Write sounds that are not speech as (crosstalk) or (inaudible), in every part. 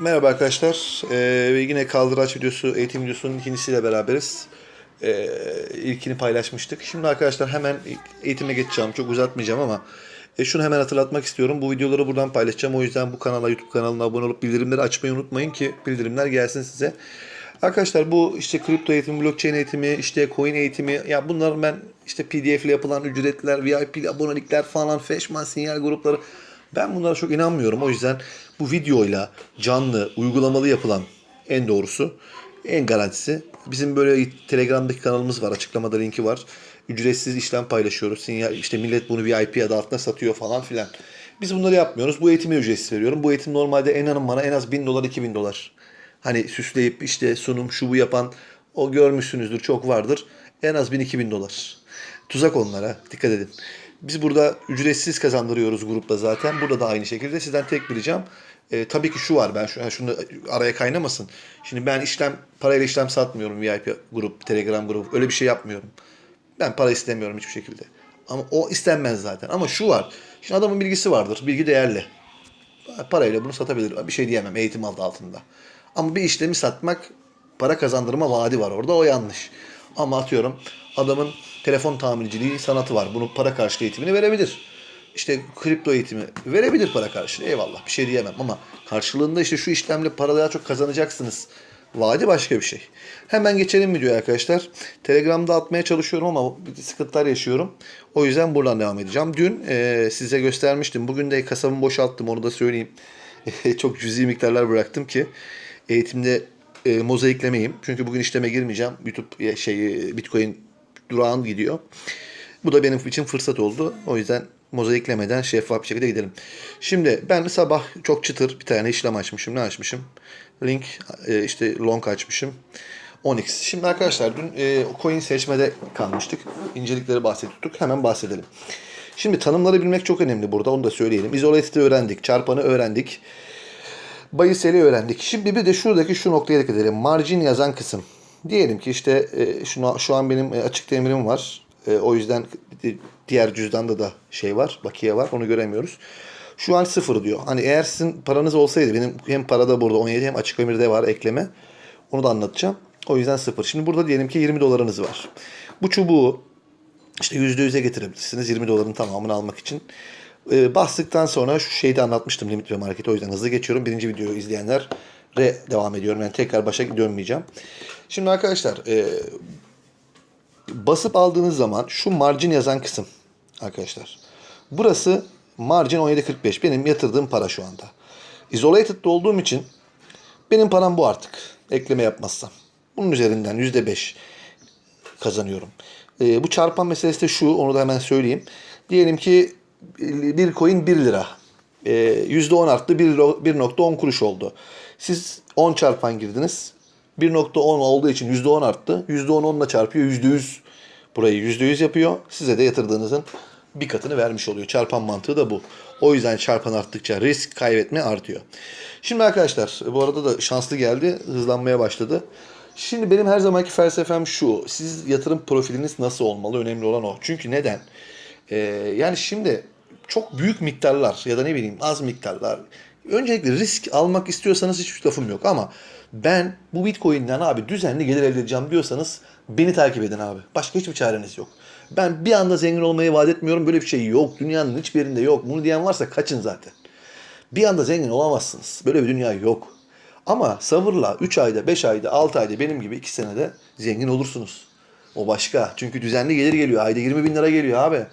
Merhaba arkadaşlar. Ee, yine kaldıraç videosu, eğitim videosunun ikincisiyle beraberiz. Ee, ilkini paylaşmıştık. Şimdi arkadaşlar hemen eğitime geçeceğim. Çok uzatmayacağım ama e, şunu hemen hatırlatmak istiyorum. Bu videoları buradan paylaşacağım. O yüzden bu kanala, YouTube kanalına abone olup bildirimleri açmayı unutmayın ki bildirimler gelsin size. Arkadaşlar bu işte kripto eğitimi, blockchain eğitimi, işte coin eğitimi ya bunlar ben işte PDF ile yapılan ücretler, VIP abonelikler falan, freshman sinyal grupları ben bunlara çok inanmıyorum. O yüzden bu videoyla canlı, uygulamalı yapılan en doğrusu, en garantisi. Bizim böyle Telegram'daki kanalımız var. Açıklamada linki var. Ücretsiz işlem paylaşıyoruz. Sinyal, işte millet bunu VIP adı altında satıyor falan filan. Biz bunları yapmıyoruz. Bu eğitimi ücretsiz veriyorum. Bu eğitim normalde en hanım bana en az 1000 dolar 2000 dolar. Hani süsleyip işte sunum şu bu yapan o görmüşsünüzdür çok vardır. En az 1000-2000 dolar. Tuzak onlara dikkat edin. Biz burada ücretsiz kazandırıyoruz grupta zaten. Burada da aynı şekilde sizden tek bir ricam. E, tabii ki şu var ben şu, şunu araya kaynamasın. Şimdi ben işlem parayla işlem satmıyorum VIP grup, Telegram grubu. Öyle bir şey yapmıyorum. Ben para istemiyorum hiçbir şekilde. Ama o istenmez zaten. Ama şu var. Şimdi adamın bilgisi vardır. Bilgi değerli. Parayla bunu satabilir. Bir şey diyemem eğitim adı altında. Ama bir işlemi satmak para kazandırma vaadi var orada. O yanlış. Ama atıyorum adamın telefon tamirciliği sanatı var. Bunun para karşılığı eğitimini verebilir. İşte kripto eğitimi verebilir para karşılığı. Eyvallah bir şey diyemem ama karşılığında işte şu işlemle para çok kazanacaksınız. Vaadi başka bir şey. Hemen geçelim videoya arkadaşlar. Telegram'da atmaya çalışıyorum ama sıkıntılar yaşıyorum. O yüzden buradan devam edeceğim. Dün e, size göstermiştim. Bugün de kasabımı boşalttım onu da söyleyeyim. (laughs) çok cüzi miktarlar bıraktım ki eğitimde e, mozaiklemeyeyim. Çünkü bugün işleme girmeyeceğim. YouTube şey Bitcoin durağan gidiyor. Bu da benim için fırsat oldu. O yüzden mozaiklemeden şeffaf bir şekilde gidelim. Şimdi ben sabah çok çıtır bir tane işlem açmışım. Ne açmışım? Link e, işte long açmışım. Onyx. Şimdi arkadaşlar dün e, coin seçmede kalmıştık. İncelikleri bahsediyorduk. Hemen bahsedelim. Şimdi tanımları bilmek çok önemli burada. Onu da söyleyelim. Isolated'i öğrendik. Çarpanı öğrendik. Bayiseli öğrendik. Şimdi bir de şuradaki şu noktaya dikkat edelim. Margin yazan kısım. Diyelim ki işte e, şunu, şu an benim e, açık demirim var. E, o yüzden diğer cüzdanda da şey var, bakiye var. Onu göremiyoruz. Şu an sıfır diyor. Hani eğer sizin paranız olsaydı benim hem parada burada 17 hem açık emirde var ekleme. Onu da anlatacağım. O yüzden sıfır. Şimdi burada diyelim ki 20 dolarınız var. Bu çubuğu işte %100'e getirebilirsiniz 20 doların tamamını almak için. Ee, bastıktan sonra şu şeyi de anlatmıştım limit ve marketi. O yüzden hızlı geçiyorum. Birinci videoyu izleyenler re devam ediyorum. Yani tekrar başa dönmeyeceğim. Şimdi arkadaşlar e, basıp aldığınız zaman şu margin yazan kısım arkadaşlar. Burası margin 17.45. Benim yatırdığım para şu anda. Isolated'da olduğum için benim param bu artık. Ekleme yapmazsam. Bunun üzerinden %5 kazanıyorum. E, bu çarpan meselesi de şu. Onu da hemen söyleyeyim. Diyelim ki bir coin 1 lira. E, %10 arttı 1.10 kuruş oldu. Siz 10 çarpan girdiniz. 1.10 olduğu için %10 arttı. %10 onunla çarpıyor. %100 burayı %100 yapıyor. Size de yatırdığınızın bir katını vermiş oluyor. Çarpan mantığı da bu. O yüzden çarpan arttıkça risk kaybetme artıyor. Şimdi arkadaşlar bu arada da şanslı geldi. Hızlanmaya başladı. Şimdi benim her zamanki felsefem şu. Siz yatırım profiliniz nasıl olmalı? Önemli olan o. Çünkü neden? Ee, yani şimdi çok büyük miktarlar ya da ne bileyim az miktarlar. Öncelikle risk almak istiyorsanız hiçbir lafım yok ama ben bu Bitcoin'den abi düzenli gelir elde edeceğim diyorsanız beni takip edin abi. Başka hiçbir çareniz yok. Ben bir anda zengin olmayı vaat etmiyorum. Böyle bir şey yok. Dünyanın hiçbir yerinde yok. Bunu diyen varsa kaçın zaten. Bir anda zengin olamazsınız. Böyle bir dünya yok. Ama sabırla 3 ayda, 5 ayda, 6 ayda benim gibi 2 senede zengin olursunuz. O başka. Çünkü düzenli gelir geliyor. Ayda 20 bin lira geliyor abi.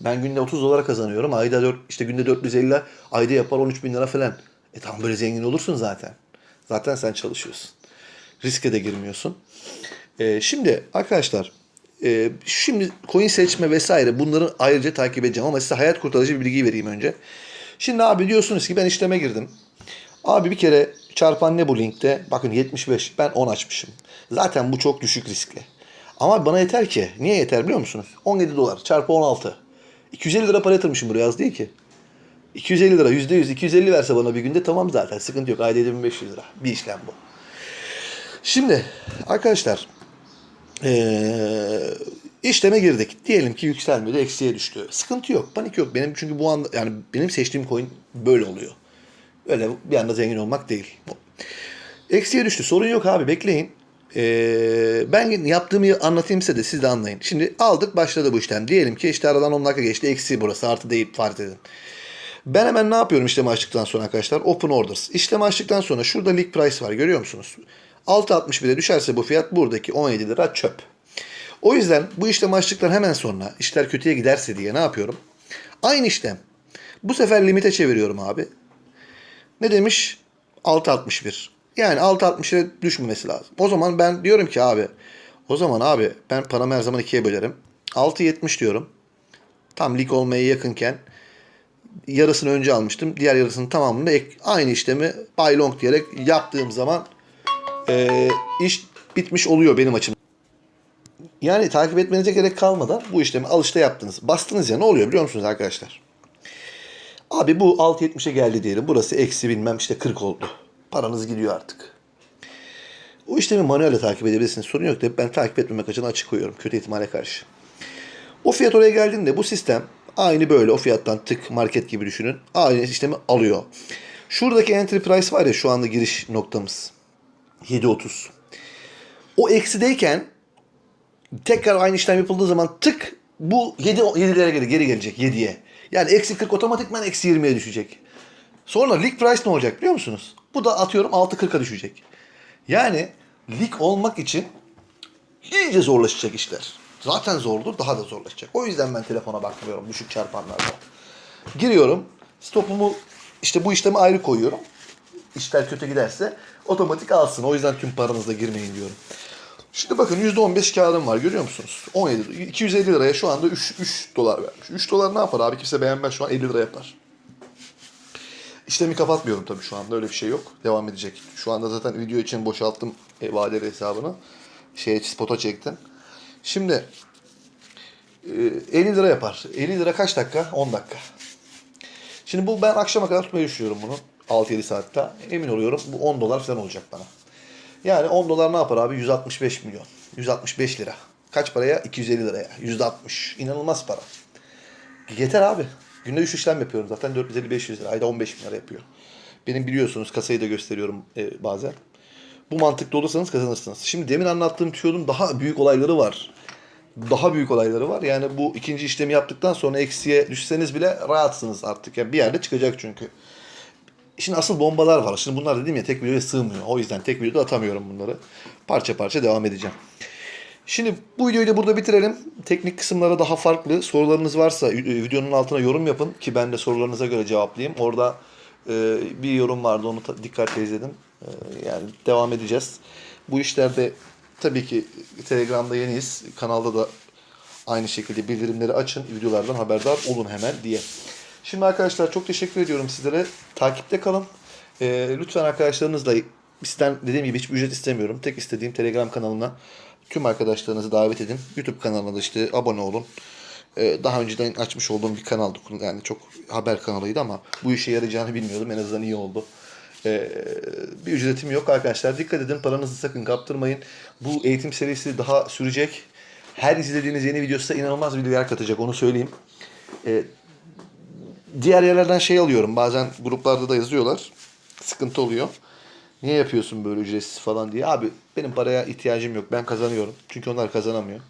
Ben günde 30 dolara kazanıyorum. Ayda 4, işte günde 450 ayda yapar 13 bin lira falan. E tamam böyle zengin olursun zaten. Zaten sen çalışıyorsun. Riske de girmiyorsun. E, şimdi arkadaşlar e, şimdi coin seçme vesaire bunları ayrıca takip edeceğim ama size hayat kurtarıcı bir bilgi vereyim önce. Şimdi abi diyorsunuz ki ben işleme girdim. Abi bir kere çarpan ne bu linkte? Bakın 75 ben 10 açmışım. Zaten bu çok düşük riskli. Ama bana yeter ki. Niye yeter biliyor musunuz? 17 dolar çarpı 16. 250 lira para yatırmışım buraya az değil ki. 250 lira %100 250 verse bana bir günde tamam zaten sıkıntı yok. Ayda 7500 lira bir işlem bu. Şimdi arkadaşlar ee, işleme girdik. Diyelim ki yükselmedi eksiye düştü. Sıkıntı yok panik yok. Benim çünkü bu anda yani benim seçtiğim coin böyle oluyor. Öyle bir anda zengin olmak değil. Eksiye düştü. Sorun yok abi bekleyin. Ee, ben yaptığımı anlatayım size de siz de anlayın. Şimdi aldık başladı bu işlem. Diyelim ki işte aradan 10 dakika geçti. Eksi burası artı değil fark edin. Ben hemen ne yapıyorum işlemi açtıktan sonra arkadaşlar? Open Orders. İşlemi açtıktan sonra şurada Leak Price var görüyor musunuz? 6.61'e düşerse bu fiyat buradaki 17 lira çöp. O yüzden bu işlemi açtıktan hemen sonra işler kötüye giderse diye ne yapıyorum? Aynı işlem. Bu sefer limite çeviriyorum abi. Ne demiş? 6.61. Yani 6.61'e düşmemesi lazım. O zaman ben diyorum ki abi o zaman abi ben paramı her zaman ikiye bölerim. 6.70 diyorum. Tam lig olmaya yakınken yarısını önce almıştım. Diğer yarısının tamamını ek, aynı işlemi buy long diyerek yaptığım zaman e, iş bitmiş oluyor benim açımdan. Yani takip etmenize gerek kalmadan bu işlemi alışta yaptınız. Bastınız ya ne oluyor biliyor musunuz arkadaşlar? Abi bu 6.70'e geldi diyelim. Burası eksi bilmem işte 40 oldu. Paranız gidiyor artık. O işlemi manuelde takip edebilirsiniz. Sorun yok da ben takip etmemek için açık koyuyorum. Kötü ihtimale karşı. O fiyat oraya geldiğinde bu sistem aynı böyle o fiyattan tık market gibi düşünün. Aynı işlemi alıyor. Şuradaki entry price var ya şu anda giriş noktamız. 7.30. O eksideyken tekrar aynı işlem yapıldığı zaman tık bu 7 7'lere geri, geri gelecek 7'ye. Yani eksi 40 otomatikman eksi 20'ye düşecek. Sonra lig price ne olacak biliyor musunuz? Bu da atıyorum 6.40'a düşecek. Yani lig olmak için iyice zorlaşacak işler. Zaten zordur daha da zorlaşacak. O yüzden ben telefona bakmıyorum düşük çarpanlarda. Giriyorum stopumu işte bu işlemi ayrı koyuyorum. İşler kötü giderse otomatik alsın. O yüzden tüm paranızla girmeyin diyorum. Şimdi bakın %15 kağıdım var görüyor musunuz? 17, 250 liraya şu anda 3, 3 dolar vermiş. 3 dolar ne yapar abi? Kimse beğenmez şu an 50 lira yapar. İşlemi kapatmıyorum tabii şu anda öyle bir şey yok. Devam edecek. Şu anda zaten video için boşalttım e, vadeli hesabını. Şeye spota çektim. Şimdi e, 50 lira yapar. 50 lira kaç dakika? 10 dakika. Şimdi bu ben akşama kadar tutmayı düşünüyorum bunu. 6-7 saatte. Emin oluyorum bu 10 dolar falan olacak bana. Yani 10 dolar ne yapar abi? 165 milyon. 165 lira. Kaç paraya? 250 liraya. %60. İnanılmaz para. Yeter abi. Günde 3 işlem yapıyorum zaten 450-500 lira. Ayda 15 bin lira yapıyor. Benim biliyorsunuz kasayı da gösteriyorum e, bazen. Bu mantıklı olursanız kazanırsınız. Şimdi demin anlattığım tüyonun daha büyük olayları var. Daha büyük olayları var. Yani bu ikinci işlemi yaptıktan sonra eksiye düşseniz bile rahatsınız artık. Yani bir yerde çıkacak çünkü. Şimdi asıl bombalar var. Şimdi bunlar dedim ya tek videoya sığmıyor. O yüzden tek videoda atamıyorum bunları. Parça parça devam edeceğim. Şimdi bu videoyu da burada bitirelim. Teknik kısımlara daha farklı. Sorularınız varsa videonun altına yorum yapın ki ben de sorularınıza göre cevaplayayım. Orada e, bir yorum vardı onu dikkatle izledim. E, yani devam edeceğiz. Bu işlerde tabii ki Telegram'da yeniyiz. Kanalda da aynı şekilde bildirimleri açın. Videolardan haberdar olun hemen diye. Şimdi arkadaşlar çok teşekkür ediyorum sizlere. Takipte kalın. E, lütfen arkadaşlarınızla sizden dediğim gibi hiçbir ücret istemiyorum. Tek istediğim Telegram kanalına tüm arkadaşlarınızı davet edin. YouTube kanalına da işte abone olun. Ee, daha önceden açmış olduğum bir kanaldı. Yani çok haber kanalıydı ama bu işe yarayacağını bilmiyordum. En azından iyi oldu. Ee, bir ücretim yok arkadaşlar. Dikkat edin paranızı sakın kaptırmayın. Bu eğitim serisi daha sürecek. Her izlediğiniz yeni video size inanılmaz bir değer katacak onu söyleyeyim. Ee, diğer yerlerden şey alıyorum. Bazen gruplarda da yazıyorlar. Sıkıntı oluyor. Niye yapıyorsun böyle ücretsiz falan diye. Abi benim paraya ihtiyacım yok. Ben kazanıyorum. Çünkü onlar kazanamıyor.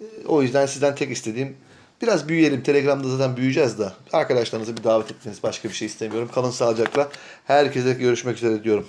Ee, O yüzden sizden tek istediğim biraz büyüyelim. Telegram'da zaten büyüyeceğiz de. Arkadaşlarınızı bir davet etmeniz başka bir şey istemiyorum. Kalın sağlıcakla. Herkese görüşmek üzere diyorum.